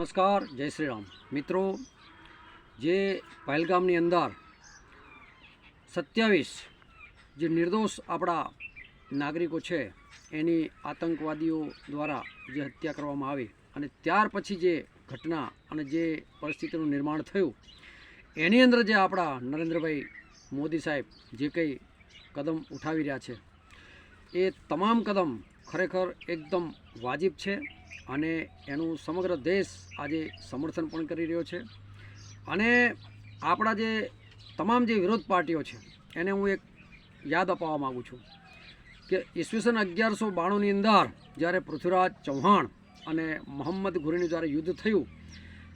નમસ્કાર, જય શ્રી રામ મિત્રો, જે પહેલગામની અંદર સત્યાવીસ જે નિર્દોષ આપણા નાગરિકો છે, એની આતંકવાદીઓ દ્વારા જે હત્યા કરવામાં આવી અને ત્યાર પછી જે ઘટના અને જે પરિસ્થિતિનું નિર્માણ થયું, એની અંદર જે આપણા નરેન્દ્રભાઈ મોદી સાહેબ જે કંઈ કદમ ઉઠાવી રહ્યા છે, એ તમામ કદમ ખરેખર એકદમ વાજિબ છે. અને એનું સમગ્ર દેશ આજે સમર્થન પણ કરી રહ્યો છે. અને આપણા જે તમામ જે વિરોધ પાર્ટીઓ છે, એને હું એક યાદ અપાવવા માગું છું કે ઈસવીસન અગિયારસો બાણુંની અંદર જ્યારે પૃથ્વીરાજ ચૌહાણ અને મોહમ્મદ ઘુરીનું જ્યારે યુદ્ધ થયું,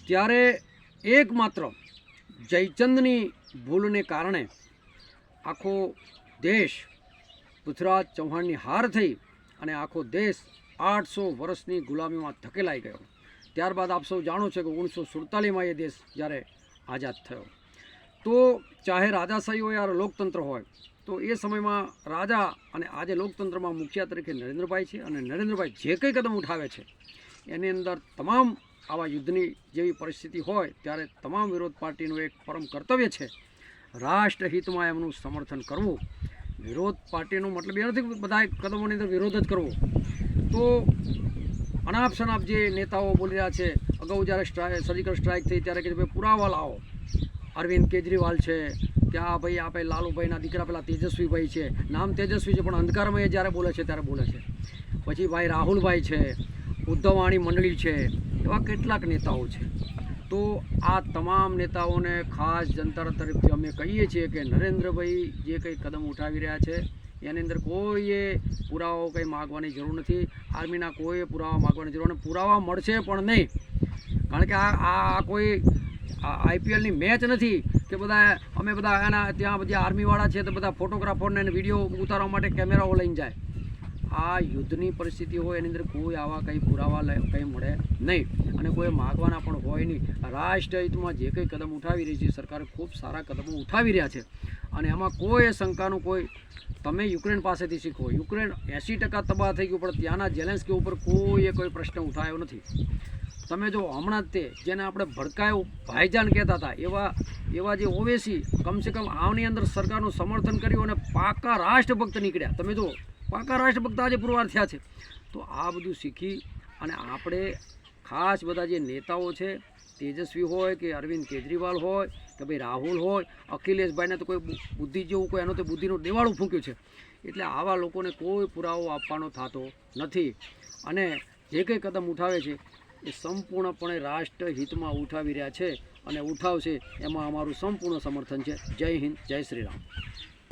ત્યારે એકમાત્ર જયચંદની ભૂલને કારણે આખો દેશ પૃથ્વીરાજ ચૌહાણની હાર થઈ અને આખો દેશ આઠસો વર્ષની ગુલામીમાં ધકેલાઈ ગયો. ત્યારબાદ આપ સૌ જાણો છો કે ઓગણીસો સુડતાલીસમાં એ દેશ જ્યારે આઝાદ થયો. તો ચાહે રાજાશાહી હોય યાર લોકતંત્ર હોય, તો એ સમયમાં રાજા અને આજે લોકતંત્રમાં મુખિયા તરીકે નરેન્દ્રભાઈ છે અને નરેન્દ્રભાઈ જે કંઈ કદમ ઉઠાવે છે, એની અંદર તમામ આવા યુદ્ધની જેવી પરિસ્થિતિ હોય, ત્યારે તમામ વિરોધ પાર્ટીનું એક પરમ કર્તવ્ય છે રાષ્ટ્રહિતમાં એમનું સમર્થન કરવું. વિરોધ પાર્ટીનો મતલબ એ નથી બધા કદમોની અંદર વિરોધ જ કરવો. તો અનાપ શનાપ જે નેતાઓ બોલી રહ્યા છે, અગાઉ જ્યારે સ્ટ્રાઇક સર્જિકલ સ્ટ્રાઇક થઈ ત્યારે કે ભાઈ, પુરાવા લાવો. અરવિંદ કેજરીવાલ છે, કે આ ભાઈ આપણે લાલુભાઈના દીકરા પેલા તેજસ્વીભાઈ છે. નામ તેજસ્વી છે, પણ અંધકારમાં એ જ્યારે બોલે છે, ત્યારે બોલે છે. પછી ભાઈ રાહુલભાઈ છે, ઉદ્ધવાણી મંડળી છે, એવા કેટલાક નેતાઓ છે. તો આ તમામ નેતાઓને ખાસ જનતા તરફથી અમે કહીએ છીએ કે નરેન્દ્રભાઈ જે કંઈ કદમ ઉઠાવી રહ્યા છે એની અંદર કોઈએ પુરાવાઓ કંઈ માગવાની જરૂર નથી. આર્મીના કોઈએ પુરાવા માગવાની જરૂર અને પુરાવા મળશે પણ નહીં. કારણ કે આ આ કોઈ આઈપીએલની મેચ નથી કે બધા અમે બધા એના ત્યાં બધી આર્મીવાળા છે તો બધા ફોટોગ્રાફરને વીડિયો ઉતારવા માટે કેમેરાઓ લઈને જાય. આ યુદ્ધની પરિસ્થિતિ હોય એની અંદર કોઈ આવા કંઈ પુરાવા કંઈ મળે નહીં. અને કોઈ માગવાના પણ હોય નહીં. રાષ્ટ્રહિતમાં જે કંઈ કદમ ઉઠાવી રહી છે, સરકાર ખૂબ સારા કદમો ઉઠાવી રહ્યા છે. અને એમાં કોઈ શંકાનું કોઈ, તમે યુક્રેન પાસેથી શીખો. યુક્રેન એંસી ટકા તબાહ થઈ ગયું, પણ ત્યાંના જેલેન્સ્કી ઉપર કોઈએ કોઈ પ્રશ્ન ઉઠાયો નથી. તમે જો હમણાં જ તે, જેને આપણે ભડકાયો, ભાઈજાન કહેતા હતા, એવા એવા જે ઓવેસી, કમસે કમ આની અંદર સરકારનું સમર્થન કર્યું અને પાકા રાષ્ટ્રભક્ત નીકળ્યા. તમે જો, પાકા રાષ્ટ્રભક્ત આજે પુરવાર થયા છે. તો આ બધું શીખી અને આપણે ખાસ બધા જે નેતાઓ છે તેજસ્વી હોય કે અરવિંદ કેજરીવાલ હોય કે ભાઈ રાહુલ હોય, અખિલેશભાઈને તો કોઈ બુદ્ધિ જેવું કોઈ એનો તો બુદ્ધિનું દેવાળું ફૂંક્યું છે. એટલે આવા લોકોને કોઈ પુરાવો આપવાનો થતો નથી. અને જે કંઈ કદમ ઉઠાવે છે, એ સંપૂર્ણપણે રાષ્ટ્ર હિતમાં ઉઠાવી રહ્યા છે અને ઉઠાવશે, એમાં અમારું સંપૂર્ણ સમર્થન છે. જય હિન્દ, જય શ્રી રામ.